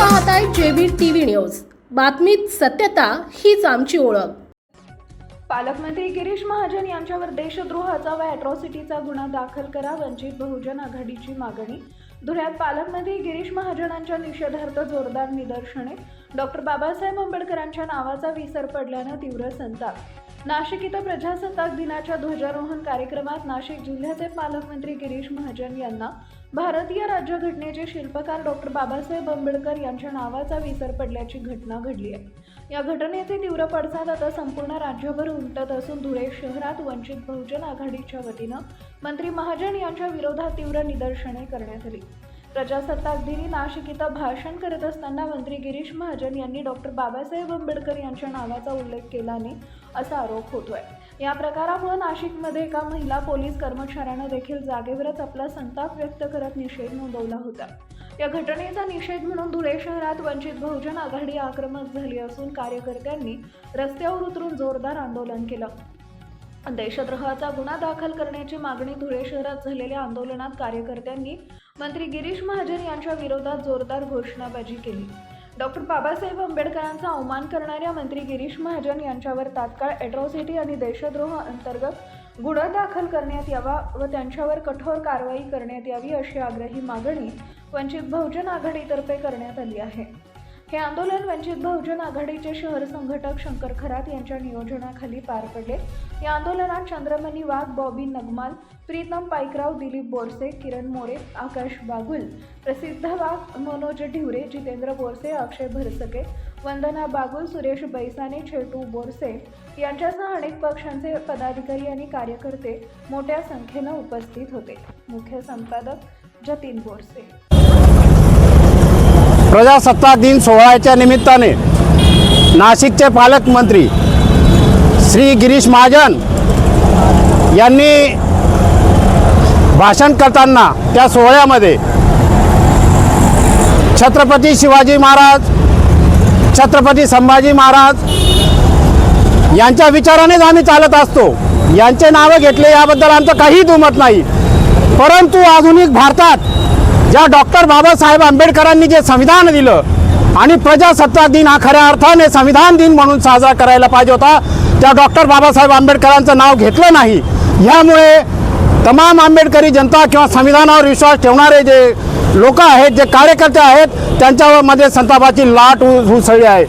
पाहताय आहे TV news. बातमीत सत्यता हीच आमची ओळख. पालकमंत्री गिरीश महाजन यांच्यावर देशद्रोहाचा व अॅट्रॉसिटीचा गुन्हा दाखल करा वंचित बहुजन आघाडीची मागणी. धुळ्यात पालकमंत्री गिरीश महाजनांच्या निषेधार्थ जोरदार निदर्शने. डॉक्टर बाबासाहेब आंबेडकरांच्या नावाचा विसर पडल्यानं तीव्र संताप. नाशिक इथं प्रजासत्ताक दिनाच्या ध्वजारोहण कार्यक्रमात नाशिक जिल्ह्याचे पालकमंत्री गिरीश महाजन यांना भारतीय राज्यघटनेचे शिल्पकार डॉक्टर बाबासाहेब आंबेडकर यांच्या नावाचा विसर पडल्याची घटना घडली आहे. या घटनेचे तीव्र पडसाद आता संपूर्ण राज्यभर उमटत असून धुळे शहरात वंचित बहुजन आघाडीच्या वतीनं मंत्री महाजन यांच्या विरोधात तीव्र निदर्शने करण्यात आली. प्रजासत्ताक दिनी नाशिक इथं भाषण करत असताना मंत्री गिरीश महाजन यांनी डॉक्टर बाबासाहेब आंबेडकर यांच्या नावाचा उल्लेख केला नाही असा आरोप होतोय. या प्रकारामुळे नाशिकमध्ये एका महिला पोलीस कर्मचाऱ्यानं देखील जागेवरच आपला संताप व्यक्त करत निषेध नोंदवला होता. या घटनेचा निषेध म्हणून धुळे शहरात वंचित बहुजन आघाडी आक्रमक झाली असून कार्यकर्त्यांनी रस्त्यावर उतरून जोरदार आंदोलन केलं. देशद्रोहाचा गुन्हा दाखल करण्याची मागणी धुळे शहरात झालेल्या आंदोलनात कार्यकर्त्यांनी मंत्री गिरीश महाजन यांच्या विरोधात जोरदार घोषणाबाजी केली. डॉक्टर बाबासाहेब आंबेडकरांचा अवमान करणाऱ्या मंत्री गिरीश महाजन यांच्यावर तात्काळ ॲट्रॉसिटी आणि देशद्रोह अंतर्गत गुन्हा दाखल करण्यात यावा व त्यांच्यावर कठोर कारवाई करण्यात यावी अशी आग्रही मागणी वंचित बहुजन आघाडीतर्फे करण्यात आली आहे. हे आंदोलन वंचित बहुजन आघाडीचे शहर संघटक शंकर खरात यांच्या नियोजनाखाली पार पडले. या आंदोलनात चंद्रमणी वाघ बॉबी नगमाल प्रीतम पाईकराव दिलीप बोरसे किरण मोरे आकाश बागुल प्रसिद्ध वाघ मनोज ढिवरे जितेंद्र बोरसे अक्षय भरसके वंदना बागुल सुरेश बैसाने छेटू बोरसे यांच्यासह अनेक पक्षांचे पदाधिकारी आणि कार्यकर्ते मोठ्या संख्येनं उपस्थित होते. मुख्य संपादक जतीन बोरसे. प्रजासत्ताक दिन सोहळ्याच्या निमित्ताने नाशिकचे पालकमंत्री श्री गिरीश महाजन यांनी भाषण करताना त्या सोहळ्यामध्ये छत्रपती शिवाजी महाराज छत्रपती संभाजी महाराज यांच्या विचारानेच आम्ही चालत असतो. यांचे नावं घेतले याबद्दल आमचं काही दुमत नाही. परंतु आधुनिक भारतात ज्या डॉक्टर बाबासाहेब आंबेडकरांनी जे संविधान दिलं आणि प्रजासत्ताक दिन हा खऱ्या अर्थाने संविधान दिन म्हणून साजरा करायला पाहिजे होता त्या डॉक्टर बाबासाहेब आंबेडकरांचं नाव घेतलं नाही. ह्यामुळे तमाम आंबेडकरी जनता किंवा संविधानावर विश्वास ठेवणारे जे लोक आहेत जे कार्यकर्ते आहेत त्यांच्यामध्ये संतापाची लाट उसळली आहे.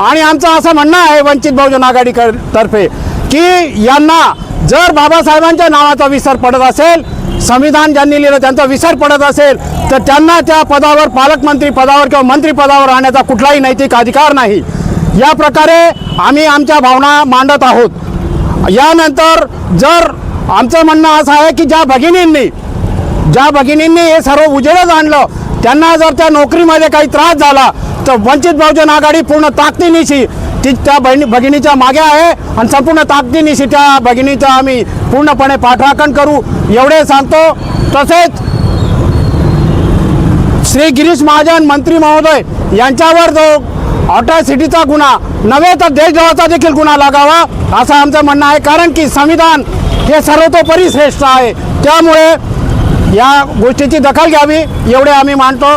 आणि आमचं असं म्हणणं आहे वंचित बहुजन आघाडी तर्फे की यांना जर बाबासाहेबांच्या नावाचा विसर पडत असेल संविधान ज्यांनी लिहिलं त्यांचा विसर पडत असेल तर त्यांना त्या पदावर पालकमंत्री पदावर किंवा मंत्री पदावर आणण्याचा कुठलाही नैतिक अधिकार नाही. या प्रकारे आम्ही आमच्या भावना मांडत आहोत. यानंतर जर आमचं म्हणणं असं आहे की ज्या भगिनींनी ज्या भगिनींनी हे सर्व उजेडच आणलं त्यांना जर त्या नोकरीमध्ये काही त्रास झाला तर वंचित बहुजन आघाडी पूर्ण ताकदीनिशी ती त्या बहिणी भगिनीच्या मागे आहे आणि संपूर्ण ताकदीनिशी त्या भगिनीचा आम्ही पूर्णपणे पाठराखण करू. एवढे सांगतो. तसेच श्री गिरीश महाजन मंत्री महोदय यांच्यावर जो ऑटॉसिटीचा गुन्हा नव्हे तर देशद्रोहाचा देखील गुन्हा लागावा असं आमचं म्हणणं आहे. कारण की संविधान हे सर्वतोपरी श्रेष्ठ आहे. त्यामुळे या गोष्टीची दखल घ्यावी एवढे आम्ही मानतो.